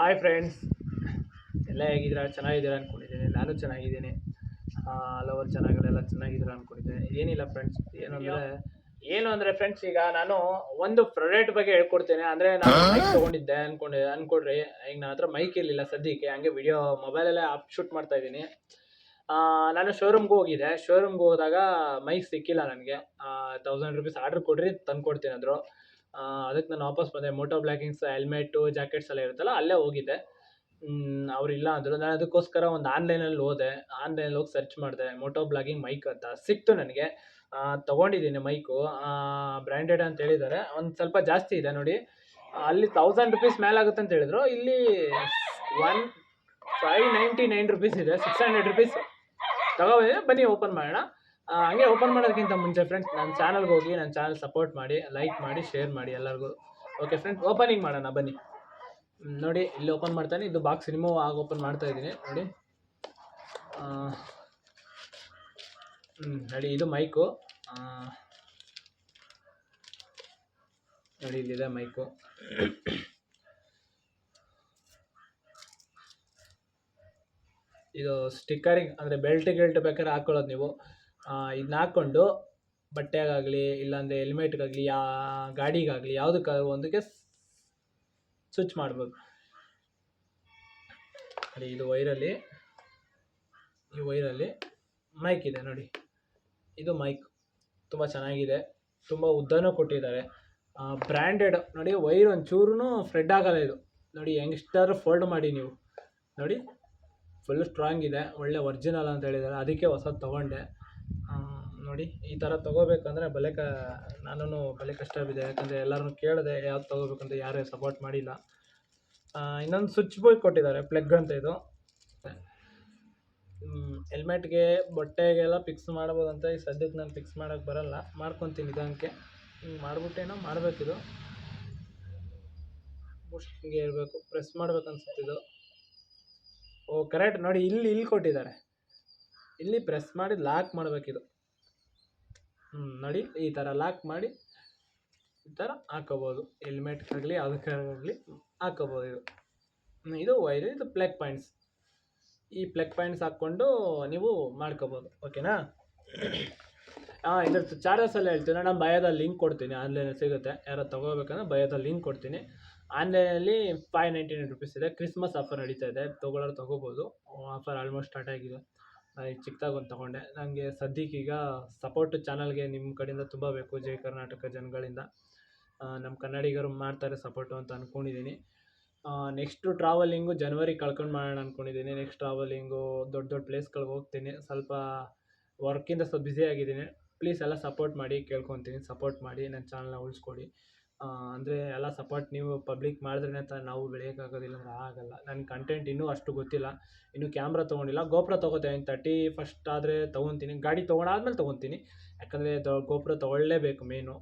Hi friends ಎಲ್ಲ ಹೇಗಿದ್ದೀರಾ? ಚೆನ್ನಾಗಿದ್ದೀರಾ ಅಂದ್ಕೊಂಡಿದ್ದೀನಿ ನಾನು ಚೆನ್ನಾಗಿದ್ದೀನಿ. ಹಲವಾರು ಜನಗಳೆಲ್ಲ ಚೆನ್ನಾಗಿದ್ದೀರಾ ಅನ್ಕೊಂಡಿದ್ದೀನಿ ಏನಿಲ್ಲ ಫ್ರೆಂಡ್ಸ್ ಏನು ಏನು ಅಂದರೆ ಫ್ರೆಂಡ್ಸ್ ಈಗ ನಾನು ಒಂದು ಪ್ರಾಡಕ್ಟ್ ಬಗ್ಗೆ ಹೇಳ್ಕೊಡ್ತೇನೆ. ಅಂದರೆ ನಾನು ಮೈಕ್ ತೊಗೊಂಡಿದ್ದೆ ಅಂದ್ಕೊಂಡೆ ಅನ್ಕೊಡ್ರಿ. ಈಗ ನನ್ನ ಹತ್ರ ಮೈಕ್ ಇರಲಿಲ್ಲ ಸದ್ಯಕ್ಕೆ. ಹಂಗೆ ವಿಡಿಯೋ ಮೊಬೈಲಲ್ಲೇ ಆಪ್ ಶೂಟ್ ಮಾಡ್ತಾ ಇದ್ದೀನಿ. ನಾನು ಶೋರೂಮ್ಗೆ ಹೋಗಿದ್ದೆ. ಶೋರೂಮ್ಗೆ ಹೋದಾಗ ಮೈಕ್ ಸಿಕ್ಕಿಲ್ಲ ನನಗೆ. ತೌಸಂಡ್ ರುಪೀಸ್ ಆರ್ಡ್ರ್ ಕೊಡ್ರಿ ತಂದು ಕೊಡ್ತೀನಿ ಅಂದರು. ಅದಕ್ಕೆ ನಾನು ವಾಪಸ್ ಬಂದೆ. ಮೋಟೋ ಬ್ಲಾಗಿಂಗ್ಸ್ ಹೆಲ್ಮೆಟು ಜಾಕೆಟ್ಸ್ ಎಲ್ಲ ಇರುತ್ತಲ್ಲ, ಅಲ್ಲೇ ಹೋಗಿದ್ದೆ. ಅವ್ರು ಇಲ್ಲ ಅಂದರು. ನಾನು ಅದಕ್ಕೋಸ್ಕರ ಒಂದು ಆನ್ಲೈನಲ್ಲಿ ಹೋದೆ. ಆನ್ಲೈನಲ್ಲಿ ಹೋಗಿ ಸರ್ಚ್ ಮಾಡಿದೆ. ಮೋಟೋ ಬ್ಲಾಗಿಂಗ್ ಮೈಕ್ ಅಂತ. ಸಿಕ್ತು ನನಗೆ. ತೊಗೊಂಡಿದ್ದೀನಿ ಮೈಕು ಬ್ರ್ಯಾಂಡೆಡ್ ಅಂತ ಹೇಳಿದ್ದಾರೆ. ಒಂದು ಸ್ವಲ್ಪ ಜಾಸ್ತಿ ಇದೆ ನೋಡಿ. ಅಲ್ಲಿ ತೌಸಂಡ್ ರುಪೀಸ್ ಮೇಲೆ ಆಗುತ್ತೆ ಅಂತ ಹೇಳಿದ್ರು. ಇಲ್ಲಿ one five ninety nine rupees ಇದೆ. ಸಿಕ್ಸ್ ಹಂಡ್ರೆಡ್ ರುಪೀಸ್ ತಗೋಬಂದಿದೆ ಬನ್ನಿ ಓಪನ್ ಮಾಡೋಣ. ಹಂಗೆ ಓಪನ್ ಮಾಡೋದಕ್ಕಿಂತ ಮುಂಚೆ ಫ್ರೆಂಡ್ಸ್ ನನ್ನ ಚಾನಲ್ಗೆ ಹೋಗಿ ನನ್ನ ಚಾನಲ್ ಸಪೋರ್ಟ್ ಮಾಡಿ ಲೈಕ್ ಮಾಡಿ ಶೇರ್ ಮಾಡಿ ಎಲ್ಲರಿಗೂ. ಓಕೆ ಫ್ರೆಂಡ್ಸ್ ಓಪನಿಂಗ್ ಮಾಡೋಣ, ಬನ್ನಿ. ನೋಡಿ, ಇಲ್ಲಿ ಓಪನ್ ಮಾಡ್ತಾನೆ. ಇದು ಬಾಕ್ಸ್ ರಿಮೂವ್ ಆಗಿ ಓಪನ್ ಮಾಡ್ತಾ ಇದ್ದೀನಿ. ನೋಡಿ. ಹ್ಞೂ ನೋಡಿ, ಇದು ಮೈಕು ನೋಡಿ, ಇಲ್ಲಿದೆ ಮೈಕು ಇದು ಸ್ಟಿಕ್ಕರಿಂಗ್ ಅಂದರೆ ಬೆಲ್ಟ್ ಗಿಲ್ಟ್ ಬೇಕಾದ್ರೆ ಹಾಕ್ಕೊಳ್ಳೋದು ನೀವು. ಇದನ್ನ ಹಾಕ್ಕೊಂಡು ಬಟ್ಟೆಗಾಗಲಿ, ಇಲ್ಲಾಂದರೆ ಹೆಲ್ಮೆಟ್ಗಾಗಲಿ, ಯಾ, ಗಾಡಿಗಾಗಲಿ, ಯಾವುದಕ್ಕಾದ್ರೂ ಒಂದಕ್ಕೆ ಸ್ವಿಚ್ ಮಾಡ್ಬೋದು. ನೋಡಿ, ಇದು ವೈರಲ್ಲಿ, ಈ ವೈರಲ್ಲಿ ಮೈಕ್ ಇದೆ ನೋಡಿ. ಇದು ಮೈಕ್ ತುಂಬ ಚೆನ್ನಾಗಿದೆ. ತುಂಬ ಉದ್ದನೂ ಕೊಟ್ಟಿದ್ದಾರೆ. ಬ್ರ್ಯಾಂಡೆಡ್ ನೋಡಿ, ವೈರ್ ಒಂಚೂರು ಫ್ರೆಡ್ ಆಗಲ್ಲ ಇದು. ನೋಡಿ ಯಂಗ್ಸ್ಟರ್ ಫೋಲ್ಡ್ ಮಾಡಿ ನೀವು. ನೋಡಿ ಫುಲ್ ಸ್ಟ್ರಾಂಗ್ ಇದೆ. ಒಳ್ಳೆ ಒರಿಜಿನಲ್ ಅಂತ ಹೇಳಿದ್ದಾರೆ. ಅದಕ್ಕೆ ಹೊಸದು ತೊಗೊಂಡೆ. ನೋಡಿ, ಈ ಥರ ತೊಗೋಬೇಕಂದ್ರೆ ಕ ನಾನು ಬಲೆ ಕಷ್ಟ ಬಿದ್ದೆ ಯಾಕಂದರೆ ಎಲ್ಲರನ್ನು ಕೇಳಿದೆ ಯಾವ್ದು ತೊಗೋಬೇಕಂತ ಯಾರೇ ಸಪೋರ್ಟ್ ಮಾಡಿಲ್ಲ. ಇನ್ನೊಂದು ಸ್ವಿಚ್ ಬೋರ್ಡ್ ಕೊಟ್ಟಿದ್ದಾರೆ ಪ್ಲಗ್ ಅಂತ ಇದು. ಹೆಲ್ಮೆಟ್ಗೆ ಬಟ್ಟೆಗೆಲ್ಲ ಫಿಕ್ಸ್ ಮಾಡ್ಬೋದಂತ ಈ ಸದ್ಯಕ್ಕೆ ನಾನು ಫಿಕ್ಸ್ ಮಾಡೋಕ್ಕೆ ಬರಲ್ಲ. ಮಾಡ್ಕೊತೀನಿ ನಿಧಾನಕ್ಕೆ ಹಿಂಗೆ ಮಾಡಿಬಿಟ್ಟೇನೋ ಮಾಡಬೇಕಿದು ಹಿಂಗೆ ಇರಬೇಕು ಪ್ರೆಸ್ ಮಾಡ್ಬೇಕು ಅನ್ಸುತ್ತಿದ್ದು ಓ ಕರೆಕ್ಟ್ ನೋಡಿ, ಇಲ್ಲಿ ಇಲ್ಲಿ ಕೊಟ್ಟಿದ್ದಾರೆ. ಇಲ್ಲಿ ಪ್ರೆಸ್ ಮಾಡಿ ಲಾಕ್ ಮಾಡಬೇಕಿದು. ಹ್ಞೂ ನೋಡಿ, ಈ ಥರ ಲಾಕ್ ಮಾಡಿ ಈ ಥರ ಹಾಕೋಬೋದು. ಹೆಲ್ಮೆಟ್ಗಾಗಲಿ ಅದಕ್ಕಾಗಲಿ ಹಾಕೋಬೋದು ಇದು. ಇದು ವೈರ್ ಇದು ಪ್ಲಗ್ ಪಾಯಿಂಟ್ಸ್ ಈ ಪ್ಲಗ್ ಪಾಯಿಂಟ್ಸ್ ಹಾಕ್ಕೊಂಡು ನೀವು ಮಾಡ್ಕೋಬೋದು. ಓಕೆನಾ ಹಾಂ ಇದ್ರದ್ದು ಚಾರ್ಜಸ್ ಎಲ್ಲ ಹೇಳ್ತೀನಿ. ನಾನು ಭಯದ ಲಿಂಕ್ ಕೊಡ್ತೀನಿ. ಆನ್ಲೈನಲ್ಲಿ ಸಿಗುತ್ತೆ. ಯಾರೋ ತೊಗೋಬೇಕಂದ್ರೆ ಭಯದ ಲಿಂಕ್ ಕೊಡ್ತೀನಿ. ಆನ್ಲೈನಲ್ಲಿ ಫೈವ್ ನೈಂಟಿ ನೈನ್ ರುಪೀಸ್ ಇದೆ. ಕ್ರಿಸ್ಮಸ್ ಆಫರ್ ನಡೀತಾ ಇದೆ. ತೊಗೊಳ್ಳೋರು ತೊಗೋಬೋದು. ಆಫರ್ ಆಲ್ಮೋಸ್ಟ್ ಸ್ಟಾರ್ಟ್ ಆಗಿದೆ. ನಾನು ಈಗ ಒಂದು ತೊಗೊಂಡೆ. ನನಗೆ ಸದ್ಯಕ್ಕೆ ಈಗ ಸಪೋರ್ಟ್ ಚಾನಲ್ಗೆ ನಿಮ್ಮ ಕಡೆಯಿಂದ ತುಂಬ ಬೇಕು, ಜೈ ಕರ್ನಾಟಕ ಜನಗಳಿಂದ. ನಮ್ಮ ಕನ್ನಡಿಗರು ಮಾಡ್ತಾರೆ ಸಪೋರ್ಟು ಅಂತ ಅಂದ್ಕೊಂಡಿದ್ದೀನಿ ನೆಕ್ಸ್ಟು ಟ್ರಾವೆಲಿಂಗು ಜನವರಿ ಕಳ್ಕೊಂಡು ಮಾಡೋಣ ಅಂದ್ಕೊಂಡಿದ್ದೀನಿ ನೆಕ್ಸ್ಟ್ ಟ್ರಾವೆಲಿಂಗು ದೊಡ್ಡ ದೊಡ್ಡ ಪ್ಲೇಸ್ಗಳಿಗೆ ಹೋಗ್ತೀನಿ. ಸ್ವಲ್ಪ ವರ್ಕಿಂದ ಸ್ವಲ್ಪ ಬ್ಯುಸಿ ಆಗಿದ್ದೀನಿ. ಪ್ಲೀಸ್ ಎಲ್ಲ ಸಪೋರ್ಟ್ ಮಾಡಿ, ಕೇಳ್ಕೊತೀನಿ. ಸಪೋರ್ಟ್ ಮಾಡಿ ನನ್ನ ಚಾನಲ್ನ ಉಳಿಸ್ಕೊಡಿ. ಅಂದರೆ ಎಲ್ಲ ಸಪೋರ್ಟ್ ನೀವು ಪಬ್ಲಿಕ್ ಮಾಡಿದ್ರೇ ತ ನಾವು ಬೆಳೆಯೋಕ್ಕಾಗೋದಿಲ್ಲ ಅಂದ್ರೆ ಆಗೋಲ್ಲ. ನನ್ನ ಕಂಟೆಂಟ್ ಇನ್ನೂ ಅಷ್ಟು ಗೊತ್ತಿಲ್ಲ. ಇನ್ನೂ ಕ್ಯಾಮ್ರ ತೊಗೊಂಡಿಲ್ಲ. ಗೋಪುರ ತೊಗೋತೀನಿ ತರ್ಟಿ ಫಸ್ಟ್ ಆದರೆ ತೊಗೊತೀನಿ. ಗಾಡಿ ತೊಗೊಂಡಾದ್ಮೇಲೆ ತೊಗೊತೀನಿ. ಯಾಕಂದರೆ ಗೋಪುರ ತೊಗೊಳ್ಳೇಬೇಕು ಮೇನು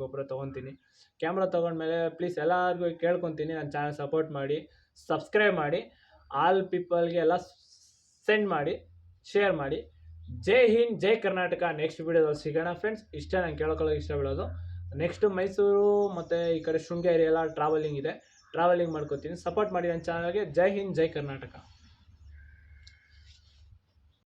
ಗೋಪುರ ತೊಗೊತೀನಿ. ಕ್ಯಾಮ್ರ ತೊಗೊಂಡ್ಮೇಲೆ ಪ್ಲೀಸ್ ಎಲ್ಲರಿಗೂ ಕೇಳ್ಕೊತೀನಿ. ನನ್ನ ಚಾನಲ್ ಸಪೋರ್ಟ್ ಮಾಡಿ ಸಬ್ಸ್ಕ್ರೈಬ್ ಮಾಡಿ ಆಲ್ ಪೀಪಲ್ಗೆ ಎಲ್ಲ ಸೆಂಡ್ ಮಾಡಿ ಶೇರ್ ಮಾಡಿ. ಜೈ ಹಿಂದ್, ಜೈ ಕರ್ನಾಟಕ. ನೆಕ್ಸ್ಟ್ ವೀಡಿಯೋದಲ್ಲಿ ಸಿಗೋಣ ಫ್ರೆಂಡ್ಸ್ ಇಷ್ಟೇ ನಾನು ಕೇಳ್ಕೊಳ್ಳೋಕೆ ಇಷ್ಟ ಬೀಳೋದು ನೆಕ್ಸ್ಟು ಮೈಸೂರು ಮತ್ತು ಈ ಕಡೆ ಶೃಂಗೇರಿ ಎಲ್ಲ ಟ್ರಾವೆಲಿಂಗ್ ಇದೆ. ಟ್ರಾವೆಲಿಂಗ್ ಮಾಡ್ಕೋತೀನಿ. ಸಪೋರ್ಟ್ ಮಾಡಿ ನನ್ನ ಚಾನಲ್ಗೆ ಜೈ ಹಿಂದ್, ಜೈ ಕರ್ನಾಟಕ.